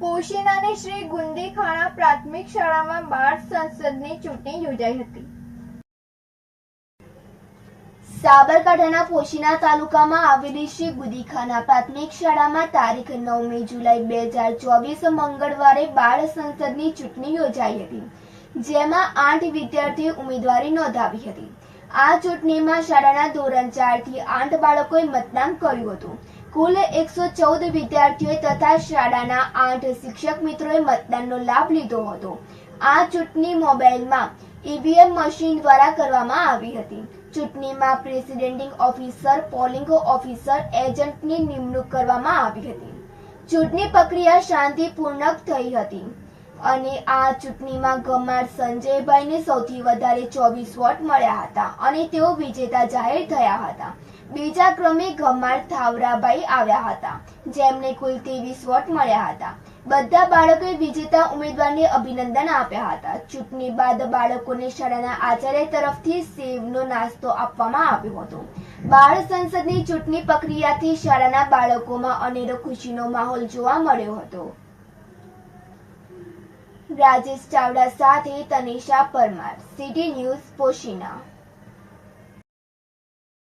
પોશીનાની શ્રી ગુંદીખાણા પ્રાથમિક શાળામાં બાળ સંસદની ચૂંટણી યોજાઈ હતી. સાબરકાંઠાના પોશીના તાલુકામાં આવેલી શ્રી ગુદીખાના પ્રાથમિક શાળામાં તારીખ નવમી જુલાઈ બે હજાર ચોવીસ મંગળવારે બાળ સંસદની ચૂંટણી યોજાઈ હતી, જેમાં આઠ વિદ્યાર્થીઓ ઉમેદવારી નોંધાવી હતી. આ ચૂંટણીમાં શાળાના ધોરણ ચારથી આઠ બાળકોએ મતદાન કર્યું હતું. કુલ એકસો ચૌદ વિદ્યાર્થીઓએ તથા શાળાના આઠ શિક્ષક મિત્રોએ મતદાનનો લાભ લીધો હતો. આ ચૂંટણી મોબાઈલમાં ઈવીએમ મશીન દ્વારા કરવામાં આવી હતી. ચૂંટણીમાં પ્રેસિડેન્ટિંગ ઓફિસર, પોલિંગ ઓફિસર, એજન્ટની નિમણૂક કરવામાં આવી હતી. ચૂંટણી પ્રક્રિયા શાંતિપૂર્ણક થઈ હતી. અને આ ચૂંટણીમાં ગમાર સંજયભાઈને સૌથી વધારે ચોવીસ વોટ મળ્યા હતા અને તેઓ વિજેતા જાહેર થયા હતા. બીજા ક્રમે ગમાર થાવરાભાઈ આવ્યા હતા. જેમને કુલ ત્રેવીસ વોટ મળ્યા હતા. બધા બાળકોએ વિજેતા ઉમેદવારને અભિનંદન આપ્યા હતા. ચૂંટણી બાદ બાળકોને શાળાના આચાર્ય તરફથી સેવનો નાસ્તો આપવામાં આવ્યો હતો. બાળ સંસદની ચૂંટણી પ્રક્રિયાથી શાળાના બાળકોમાં અનેરો ખુશીનો માહોલ જોવા મળ્યો હતો. રાજેશ ચાવડા સાથે તનિષા પરમાર સિટી ન્યૂઝ પોશીના.